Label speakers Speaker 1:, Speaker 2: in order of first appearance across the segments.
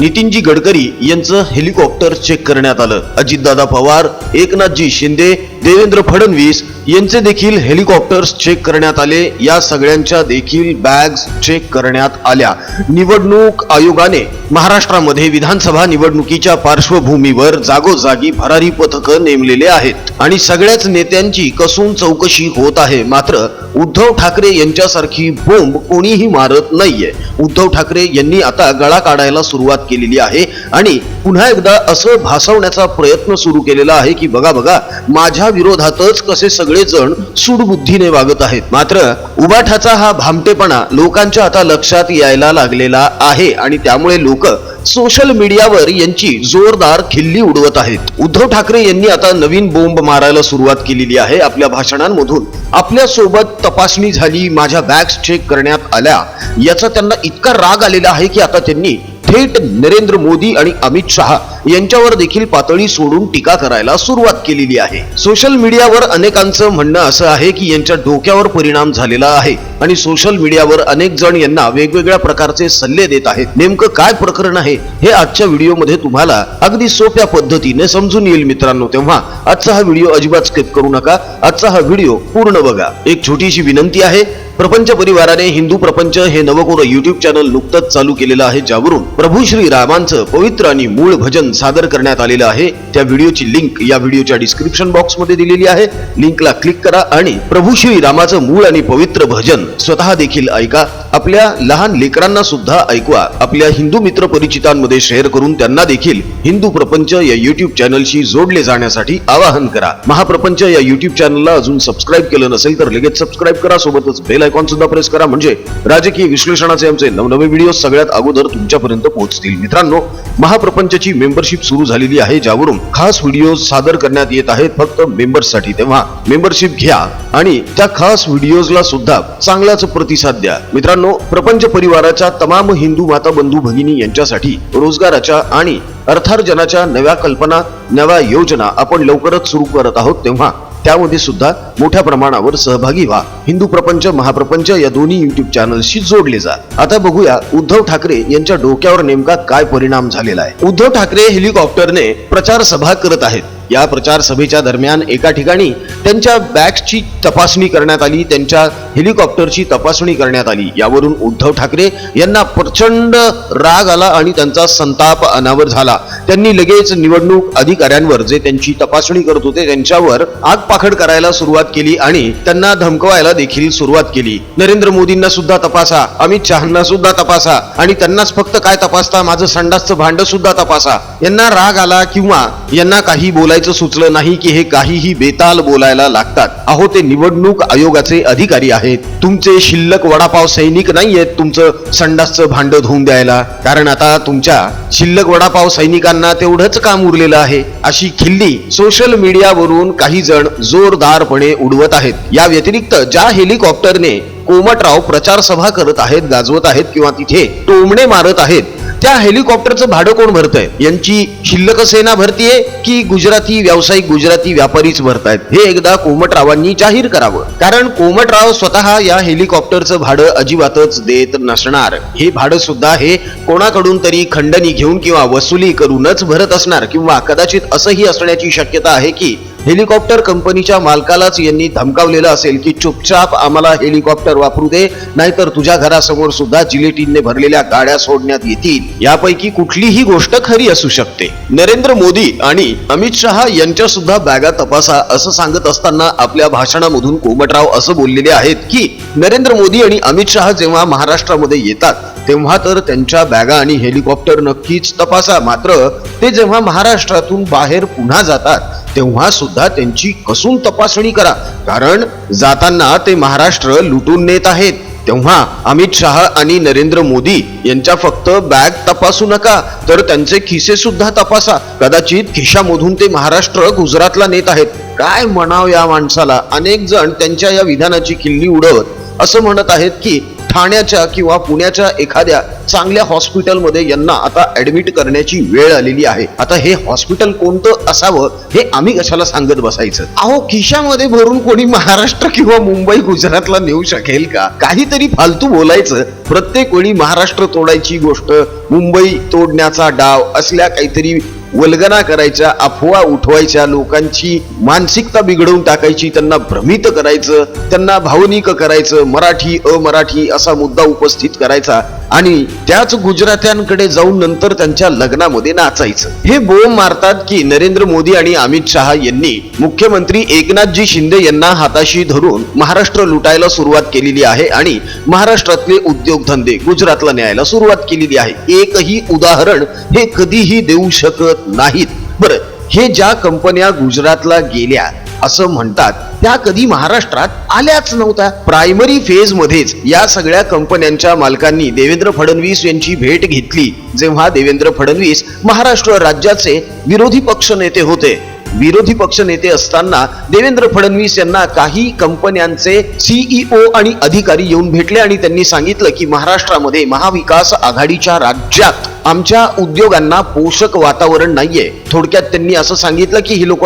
Speaker 1: नितीनजी गडकरी यांचं helicopter check करण्यात आलं. अजितदादा पवार एकनाथजी शिंदे देवेंद्र फडणवीस यांचे देखील हेलिकॉप्टर्स चेक करण्यात आले. या सगळ्यांच्या देखील बॅग्स चेक करण्यात आल्या. निवडणूक आयोगाने महाराष्ट्रामध्ये विधानसभा निवडणुकीच्या पार्श्वभूमीवर जागोजागी भरारी पथकं नेमलेले आहेत. आणि सगळ्याच नेत्यांची कसून चौकशी होत आहे. मात्र उद्धव ठाकरे यांच्यासारखी बोंब कोणीही मारत नाहीये. उद्धव ठाकरे यांनी आता गळा काढायला सुरुवात केलेली आहे आणि पुन्हा एकदा असं भासवण्याचा प्रयत्न सुरू केलेला आहे की बघा बघा माझ्या विरोधातच कसे सगळे जण सूडबुद्धीने वागत आहेत. मात्र उबाठाचा हा भामटेपणा लोकांच्या आता लक्षात यायला लागलेला आहे आणि त्यामुळे लोक सोशल मीडियावर यांची जोरदार खिल्ली उडवत आहेत. उद्धव ठाकरे यांनी आता नवीन बोंब मारायला सुरुवात केलेली आहे आपल्या भाषणांमधून. आपल्यासोबत तपासणी झाली माझ्या बॅग्स चेक करण्यात आल्या. याचा त्यांना इतका राग आलेला आहे की आता त्यांनी थेट नरेंद्र मोदी आणि अमित शहा यांच्यावर देखील पातळी सोडून टीका करायला सुरुवात केलेली आहे. सोशल मीडियावर अनेकांचं म्हणणं असं आहे की यांच्या डोक्यावर परिणाम झालेला आहे आणि सोशल मीडियावर अनेक जण यांना वेगवेगळ्या प्रकारचे सल्ले देत आहेत. नेमकं काय प्रकरण आहे हे आजच्या व्हिडिओमध्ये तुम्हाला अगदी सोप्या पद्धतीने समजून येईल मित्रांनो. तेव्हा आजचा हा व्हिडिओ अजिबात स्किप करू नका. आजचा हा व्हिडिओ पूर्ण बघा. एक छोटीशी विनंती आहे प्रपंच परिवाराने हिंदू प्रपंच हे नवकोर युट्यूब चॅनल नुकतंच चालू केलेलं आहे ज्यावरून प्रभू श्री रामांचं पवित्र आणि मूळ भजन सादर करण्यात आलेलं आहे. त्या व्हिडिओची लिंक या व्हिडिओच्या डिस्क्रिप्शन बॉक्समध्ये दिलेली आहे. लिंकला क्लिक करा आणि प्रभू श्री रामाचं मूळ आणि पवित्र भजन स्वतः देखील ऐका. आपल्या लहान लेकरांना सुद्धा ऐकवा. आपल्या हिंदू मित्र परिचितांमध्ये शेअर करून त्यांना देखील हिंदू प्रपंच या युट्यूब चॅनलशी जोडले जाण्यासाठी आवाहन करा. महाप्रपंच या युट्यूब चॅनलला अजून सबस्क्राईब केलं नसेल तर लगेच सबस्क्राईब करा. सोबतच बेल आयकॉन सुद्धा प्रेस करा. म्हणजे राजकीय विश्लेषणाचे आमचे नवनवे व्हिडिओ सगळ्यात अगोदर तुमच्यापर्यंत पोहोचतील. मित्रांनो महाप्रपंचची मेंबरशिप सुरू झालेली आहे ज्यावरून खास व्हिडिओ सादर करण्यात येत आहेत फक्त मेंबर्ससाठी. तेव्हा मेंबरशिप घ्या आणि त्या खास व्हिडिओजला सुद्धा चांगलाच प्रतिसाद द्या. मित्रांनो प्रपंच परिवाराच्या तमाम हिंदू माता बंधू भगिनी यांच्यासाठी रोजगाराच्या आणि अर्थार्जनाच्या नव्या कल्पना नव्या योजना आपण लवकरच सुरू करत आहोत. तेव्हा त्यामध्ये सुद्धा मोठ्या प्रमाणावर सहभागी व्हा. हिंदू प्रपंच महाप्रपंच या दोन्ही युट्यूब चॅनलशी जोडले जा आता बघूया उद्धव ठाकरे यांच्या डोक्यावर नेमका काय परिणाम झालेला आहे. उद्धव ठाकरे हेलिकॉप्टरने प्रचार सभा करत आहेत. या प्रचार सभेच्या दरम्यान एका ठिकाणी त्यांच्या बॅग्सची तपासणी करण्यात आली त्यांच्या हेलिकॉप्टरची तपासणी करण्यात आली. यावरून उद्धव ठाकरे यांना प्रचंड राग आला आणि त्यांचा संताप अनावर झाला. त्यांनी लगेच निवडणूक अधिकाऱ्यांवर जे त्यांची तपासणी करत होते त्यांच्यावर आगपाखड करायला सुरुवात केली आणि त्यांना धमकवायला देखील सुरुवात केली. नरेंद्र मोदींना सुद्धा तपासा. अमित शहाना सुद्धा तपासा. आणि त्यांनाच फक्त काय तपासता? माझं संडासचं भांड सुद्धा तपासा. यांना राग आला किंवा यांना काही बोलायचं सुचलं नाही की हे काहीही बेताल बोलायला लागतात. अहो ते निवडणूक आयोगाचे अधिकारी आहेत. तुमचे शिल्लक वडापाव सैनिक नाहीयेत तुमचं संडासचं भांड धुवून द्यायला. कारण आता तुमच्या शिल्लक वडापाव सैनिकांना तेवढंच काम उरलेलं आहे. अशी खिल्ली सोशल मीडियावरून काही जण जोरदारपणे उडवत आहेत. या व्यतिरिक्त ज्या हेलिकॉप्टरने कोमटराव प्रचार सभा करत आहेत गाजवत आहेत किंवा तिथे टोमणे मारत आहेत त्या हेलिकॉप्टरचं भाडं कोण भरतंय? यांची शिल्लक सेना भरतीये की गुजराती व्यावसायिक गुजराती व्यापारीच भरतायत? हे एकदा कोमटरावांनी जाहीर करावं. कारण कोमटराव स्वतः या हेलिकॉप्टरचं भाडं अजिबातच देत नसणार. हे भाडं सुद्धा हे कोणाकडून तरी खंडणी घेऊन किंवा वसुली करूनच भरत असणार किंवा कदाचित असंही असण्याची शक्यता आहे की हेलिकॉप्टर कंपनीच्या मालकालाच यांनी धमकावलेलं असेल की चुपचाप आम्हाला हेलिकॉप्टर वापरू दे नाहीतर तुझ्या घरासमोर सुद्धा जिलेटिनने भरलेल्या गाड्या सोडण्यात येतील. यापैकी कुठलीही गोष्ट खरी असू शकते. नरेंद्र मोदी आणि अमित शहा यांच्या सुद्धा बॅगा तपासा असं सांगत असताना आपल्या भाषणामधून कोमटराव असं बोललेले आहेत की नरेंद्र मोदी आणि अमित शहा जेव्हा महाराष्ट्रामध्ये येतात तेव्हा तर त्यांच्या बॅगा आणि हेलिकॉप्टर नक्कीच तपासा. मात्र ते जेव्हा महाराष्ट्रातून बाहेर पुन्हा जातात तेव्हा सुद्धा त्यांची कसून तपासणी करा. कारण जाताना ते महाराष्ट्र लुटून नेत आहेत. तेव्हा अमित शहा आणि नरेंद्र मोदी यांच्या फक्त बॅग तपासू नका तर त्यांचे खिसे सुद्धा तपासा. कदाचित खिशामधून ते महाराष्ट्र गुजरातला नेत आहेत. काय म्हणाव या माणसाला? अनेक जण त्यांच्या या विधानाची किल्ली उडवत असं म्हणत आहेत की ठाण्याच्या किंवा पुण्याच्या एखाद्या चांगल्या हॉस्पिटलमध्ये यांना आता ऍडमिट करण्याची वेळ आलेली आहे. आता हे हॉस्पिटल कोणतं असावं हे आम्ही कशाला सांगत बसायचं? अहो खिशामध्ये भरून कोणी महाराष्ट्र किंवा मुंबई गुजरातला नेऊ शकेल का? काहीतरी फालतू बोलायचं. प्रत्येक वेळी महाराष्ट्र तोडायची गोष्ट मुंबई तोडण्याचा डाव असल्या काहीतरी वल्गना करायच्या अफवा उठवायच्या लोकांची मानसिकता बिघडवून टाकायची त्यांना भ्रमित करायचं त्यांना भावनिक करायचं मराठी अमराठी असा मुद्दा उपस्थित करायचा. आणि त्याच गुजरात्यांकडे जाऊन नंतर त्यांच्या लग्नामध्ये नाचायचं. हे बोंब मारतात की नरेंद्र मोदी आणि अमित शहा यांनी मुख्यमंत्री एकनाथजी शिंदे यांना हाताशी धरून महाराष्ट्र लुटायला सुरुवात केलेली आहे आणि महाराष्ट्रातले उद्योगधंदे गुजरातला न्यायला सुरुवात केलेली आहे. एकही उदाहरण हे कधीही देऊ शकत नाहीत. बरं हे ज्या कंपन्या गुजरातला गेल्या असं म्हणतात. त्या कधी महाराष्ट्रात आल्याच नव्हत्या. प्रायमरी फेज मध्येच या सगळ्या कंपन्यांच्या मालकांनी देवेंद्र फडणवीस यांची भेट घेतली. जेव्हा देवेंद्र फडणवीस महाराष्ट्र राज्याचे विरोधी पक्ष नेते होते. विरोधी पक्ष नेते असताना देवेंद्र फडणवीस यांना काही कंपन्यांचे सीईओ आणि अधिकारी येऊन भेटले आणि त्यांनी सांगितलं की महाराष्ट्रामध्ये महाविकास आघाडीच्या राज्यात आमच्या उद्योगांना पोषक वातावरण नाहीये. थोडक्यात त्यांनी असं सांगितलं की ही लोक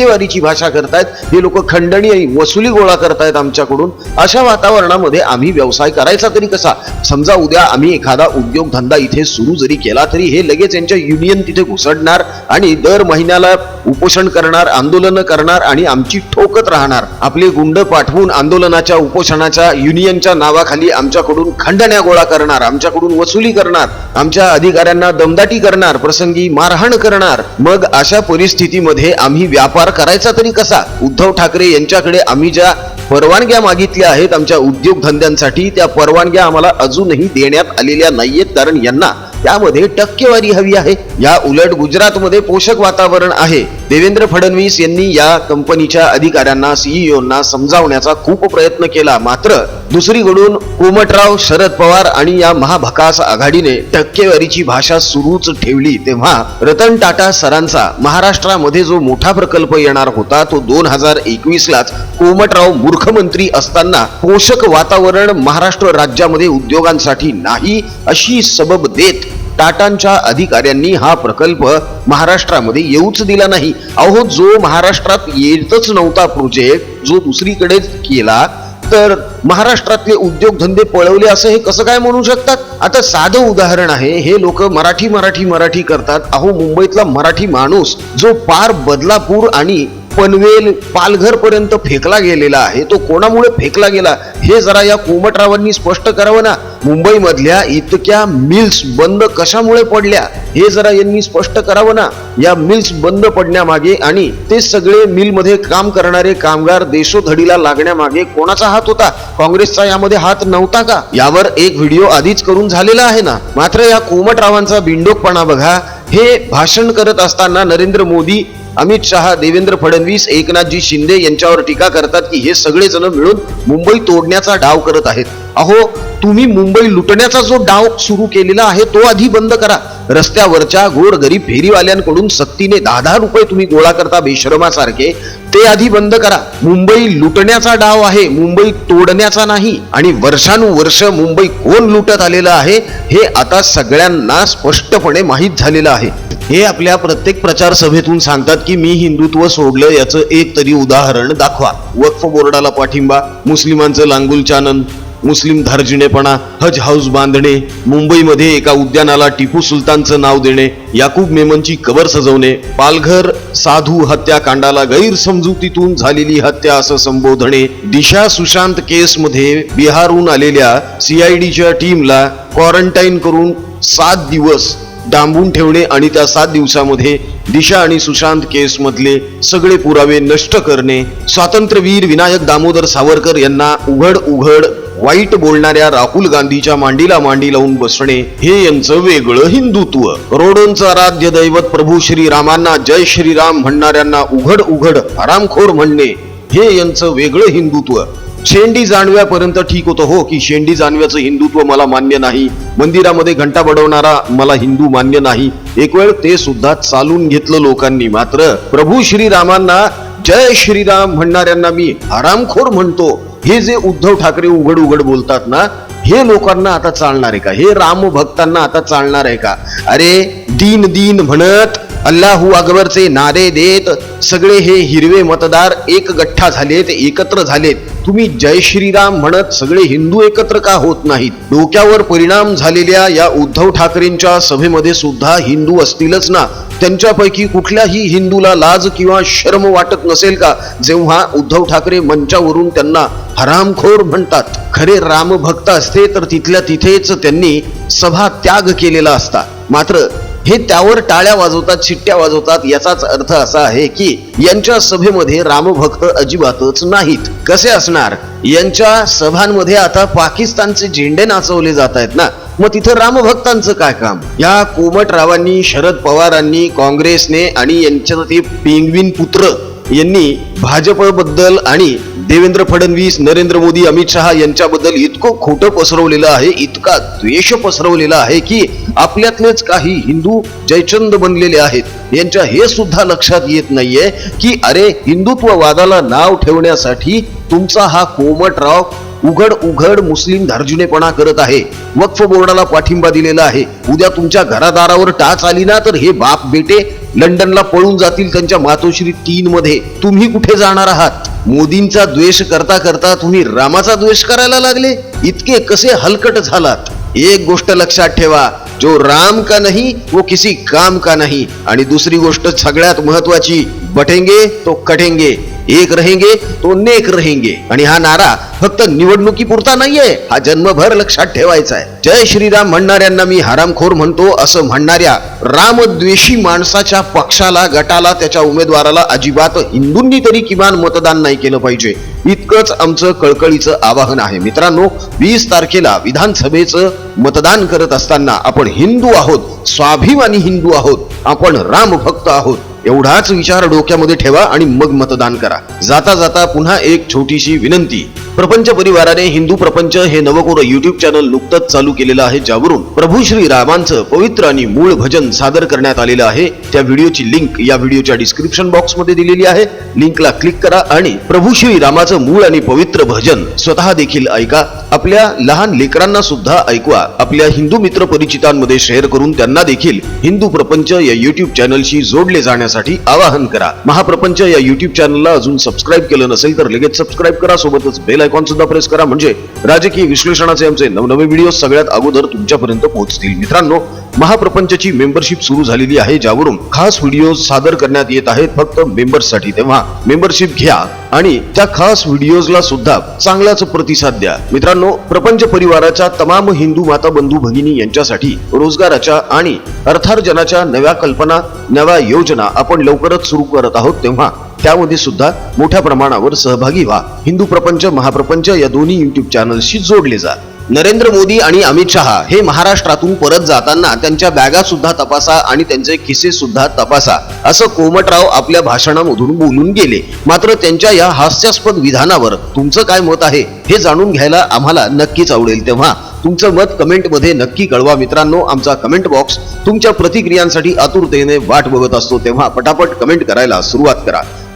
Speaker 1: टक्केवारीची भाषा करतायत. हे लोक खंडणी वसुली गोळा करतायत आमच्याकडून. अशा वातावरणामध्ये आम्ही व्यवसाय करायचा तरी कसा? समजा उद्या आम्ही एखादा उद्योगधंदा इथे सुरू जरी केला तरी हे लगेच यांच्या युनियन तिथे घुसडणार आणि दर महिन्याला उपोषण करणार आंदोलन करणार आणि आमची ठोकत राहणार. आपले गुंड पाठवून आंदोलनाच्या उपोषणाच्या युनियनच्या नावाखाली आमच्याकडून खंडण्या गोळा करणार आमच्याकडून वसुली करणार आमच्या अधिकाऱ्यांना दमदाटी करणार प्रसंगी मारहाण करणार. मग अशा परिस्थितीमध्ये आम्ही व्यापार करायचा तरी कसा? उद्धव ठाकरे यांच्याकडे आम्ही ज्या परवानग्या मागितल्या आहेत आमच्या उद्योगधंद्यांसाठी त्या परवानग्या आम्हाला अजूनही देण्यात आलेल्या नाहीयेत कारण यांना त्यामध्ये टक्केवारी हवी आहे. या उलट गुजरातमध्ये पोषक वातावरण आहे. देवेंद्र फडणवीस यांनी या कंपनीच्या अधिकाऱ्यांना सीईओना समजावण्याचा खूप प्रयत्न केला. मात्र दुसरीकडून कोमटराव शरद पवार आणि या महाभकास आघाडीने टक्केवारीची भाषा सुरूच ठेवली तेव्हा रतन टाटा सरांचा महाराष्ट्रामध्ये जो मोठा प्रकल्प येणार होता तो दोन हजार एकवीस लाच कोमटराव मूर्खमंत्री असताना पोषक वातावरण महाराष्ट्र राज्यामध्ये उद्योगांसाठी नाही अशी सबब देत टाटांच्या अधिकाऱ्यांनी हा प्रकल्प महाराष्ट्रामध्ये येऊच दिला नाही. अहो जो महाराष्ट्रात येतच नव्हता प्रोजेक्ट जो दुसरीकडेच केला तर महाराष्ट्रातले उद्योगधंदे पळवले असं हे कसं काय म्हणू शकतात? आता साधं उदाहरण आहे हे लोक मराठी मराठी मराठी करतात. अहो मुंबईतला मराठी माणूस जो पार बदलापूर आणि पनवेल पालघर पर्यंत फेकला गेलेला आहे. तो कोणामुळे फेकला गेला? हे जरा या कोमटरावांनी स्पष्ट करावं ना. मुंबई मधल्या इतक्या मिल्स बंद कशामुळे पडल्या? हे जरा यांनी स्पष्ट करावं ना. या मिल्स बंद पडण्यामागे आणि ते सगळे मिलमध्ये काम करणारे कामगार देशोधडीला लागण्यामागे कोणाचा हात होता? काँग्रेसचा यामध्ये हात नव्हता का? यावर एक व्हिडिओ आधीच करून झालेला आहे ना. मात्र या कोमटरावांचा बिंडोकपणा बघा. हे भाषण करत असताना नरेंद्र मोदी अमित शहा देवेंद्र फडणवीस एकनाथजी शिंदे यांच्यावर टीका करतात की हे सगळे जण मिळून मुंबई तोडण्याचा डाव करत आहेत. अहो तुम्ही मुंबई लुटण्याचा जो डाव सुरू केलेला आहे तो आधी बंद करा. रस्त्यावरच्या गोरगरीब फेरीवाल्यांकडून सक्तीने दहा दहा रुपये तुम्ही गोळा करता बेशरमासारखे ते आधी बंद करा. मुंबई लुटण्याचा डाव आहे मुंबई तोडण्याचा नाही. आणि वर्षानुवर्ष मुंबई कोण लुटत आलेलं आहे हे आता सगळ्यांना स्पष्टपणे माहीत झालेलं आहे. हे आपल्या प्रत्येक प्रचार सभेतून सांगतात की मी हिंदुत्व सोडलं याचं एक तरी उदाहरण दाखवा. वक्फ बोर्डाला पाठिंबा मुस्लिमांचं लांगुल चानन मुस्लिम धार्जिणेपणा हज हाऊस बांधणे मुंबईमध्ये एका उद्यानाला टिपू सुलतानचं नाव देणे याकूब मेमनची कबर सजवणे पालघर साधू हत्याकांडाला गैरसमजुतीतून झालेली हत्या असं संबोधणे दिशा सुशांत केसमध्ये बिहारहून आलेल्या सीआयडीच्या टीमला क्वारंटाईन करून सात दिवस डांबून ठेवणे आणि त्या सात दिवसामध्ये दिशा आणि सुशांत केसमधले सगळे पुरावे नष्ट करणे. स्वातंत्र्यवीर विनायक दामोदर सावरकर यांना उघड उघड वाईट बोलणाऱ्या राहुल गांधीच्या मांडीला मांडी लावून बसणे हे यांचं वेगळं हिंदुत्व. रोडोंचं आराध्य दैवत प्रभू श्रीरामांना जय श्रीराम म्हणणाऱ्यांना उघड उघड आरामखोर म्हणणे हे यांचं वेगळं हिंदुत्व. शेंडी जाणव्यापर्यंत ठीक होतं. हो की शेंडी जाणव्याचं हिंदुत्व मला मान्य नाही. मंदिरामध्ये घंटा बडवणारा मला हिंदू मान्य नाही. एक वेळ ते सुद्धा चालून घेतलं लोकांनी. मात्र प्रभू श्रीरामांना जय श्रीराम म्हणणाऱ्यांना मी आरामखोर म्हणतो. हे जे उद्धव ठाकरे उघड उघड बोलतात ना हे लोकांना आता चालणार आहे का? हे राम भक्तांना आता चालणार आहे का? अरे दीन दीन म्हणत अल्लाहू अकबरचे नारे देत सगळे हे हिरवे मतदार एक गठ्ठा झालेत एकत्र झालेत. तुम्ही जय श्रीराम म्हणत सगळे हिंदू एकत्र का होत नाहीत? डोक्यावर परिणाम झालेल्या या उद्धव ठाकरेंच्या सभेमध्ये सुद्धा हिंदू असतीलच ना? त्यांच्यापैकी कुठल्याही हिंदूला लाज किंवा शर्म वाटत नसेल का? जेव्हा उद्धव ठाकरे मंचावरून त्यांना हरामखोर म्हणतात खरे रामभक्त असते तर तिथल्या तिथेच त्यांनी सभा त्याग केलेला असता. मात्र हे त्यावर टाळ्या वाजवतात शिट्ट्या वाजवतात याचाच अर्थ असा आहे की यांच्या सभेमध्ये रामभक्त अजिबातच नाहीत. कसे असणार? यांच्या सभांमध्ये आता पाकिस्तानचे झेंडे नाचवले जात आहेत ना. मग तिथं रामभक्तांचं काय काम? या कोमटरावांनी शरद पवारांनी काँग्रेसने आणि यांच्या ते पेंगविन पुत्र यांनी भाजपबद्दल आणि देवेंद्र फडणवीस नरेंद्र मोदी अमित शहा यांच्याबद्दल इतकं खोटं पसरवलेलं आहे इतका द्वेष पसरवलेला आहे की आपल्यातलेच काही हिंदू जयचंद बनलेले आहेत. यांच्या हे सुद्धा लक्षात येत नाहीये की अरे हिंदुत्ववादाला नाव ठेवण्यासाठी तुमचा हा कोमटराव उघड उघड मुस्लिम धार्जुनेपणा करत आहे. वक्फ बोर्डाला पाठिंबा दिलेला आहे. उद्या तुमच्या घरादारावर टाच आली ना तर हे बाप बेटे लंडनला पळून जातील त्यांच्या मातोश्री तीन मध्ये. तुम्ही कुठे जाणार आहात? मोदींचा द्वेष करता करता तुम्ही रामाचा द्वेष करायला लागले. इतके कसे हलकट झालात? एक गोष्ट लक्षात ठेवा जो राम का नाही वो किसी काम का नाही. आणि दुसरी गोष्ट सगळ्यात महत्वाची बटेंगे तो कटेंगे. एक रहेंगे तो नेक रहेंगे. आणि हा नारा फक्त निवडणुकीपुरता नाहीये हा जन्मभर लक्षात ठेवायचा आहे. जय श्रीराम म्हणणाऱ्यांना मी हरामखोर म्हणतो असं म्हणणाऱ्या रामद्वेषी माणसाच्या पक्षाला गटाला त्याच्या उमेदवाराला अजिबात हिंदूंनी तरी किमान मतदान नाही केलं पाहिजे. इतकंच आमचं कळकळीचं आवाहन आहे. मित्रांनो वीस तारखेला विधानसभेचं मतदान करत असताना आपण हिंदू आहोत स्वाभिमानी हिंदू आहोत आपण राम भक्त आहोत. एवढाच विचार डोक्यामध्ये ठेवा आणि मग मतदान करा. जाता जाता पुन्हा एक छोटीशी विनंती. प्रपंच परिवाराने हिंदू प्रपंच हे नवकोर युट्यूब चॅनल नुकतंच चालू केलेलं आहे ज्यावरून प्रभू श्री रामांचं पवित्र आणि मूळ भजन सादर करण्यात आलेलं आहे. त्या व्हिडिओची लिंक या व्हिडिओच्या डिस्क्रिप्शन बॉक्समध्ये दिलेली आहे. लिंकला क्लिक करा आणि प्रभू श्री रामाचं मूळ आणि पवित्र भजन स्वतः देखील ऐका. आपल्या लहान लेकरांना सुद्धा ऐकवा. आपल्या हिंदू मित्र परिचितांमध्ये शेअर करून त्यांना देखील हिंदू प्रपंच या युट्यूब चॅनलशी जोडले जाण्यासाठी आवाहन करा. महाप्रपंच या युट्यूब चॅनलला अजून सबस्क्राईब केलं नसेल तर लगेच सबस्क्राईब करा. सोबतच बेल आयकॉन सुद्धा प्रेस करा. म्हणजे राजकीय विश्लेषणाचे आमचे नवनवे व्हिडिओ सगळ्यात अगोदर तुमच्यापर्यंत पोहोचतील. मित्रांनो महाप्रपंचची मेंबरशिप सुरू झालेली आहे ज्यावरून खास व्हिडिओ सादर करण्यात येत आहेत फक्त मेंबर्ससाठी तेव्हा मेंबरशिप घ्या आणि त्या खास व्हिडिओजला सुद्धा चांगलाच प्रतिसाद द्या. मित्रांनो प्रपंच परिवाराच्या तमाम हिंदू माता बंधू भगिनी यांच्यासाठी रोजगाराच्या आणि अर्थार्जनाच्या नव्या कल्पना नव्या योजना आपण लवकरच सुरू करत आहोत. तेव्हा त्यामध्ये सुद्धा मोठ्या प्रमाणावर सहभागी व्हा. हिंदू प्रपंच महाप्रपंच या दोन्ही युट्यूब चॅनल्सशी जोडले जा. नरेंद्र मोदी आणि अमित शहा हे महाराष्ट्रातून परत जाताना त्यांच्या बॅगा सुद्धा तपासा आणि त्यांचे खिसे सुद्धा तपासा असं कोमटराव आपल्या भाषणामधून बोलून गेले. मात्र त्यांच्या या हास्यास्पद विधानावर तुमचं काय मत आहे हे जाणून घ्यायला आम्हाला नक्कीच आवडेल तेव्हा. तुमचं मत कमेंटमध्ये नक्की कळवा मित्रांनो. आमचा कमेंट बॉक्स तुमच्या प्रतिक्रियांसाठी आतुरतेने वाट बघत असतो तेव्हा पटापट कमेंट करायला सुरुवात करा.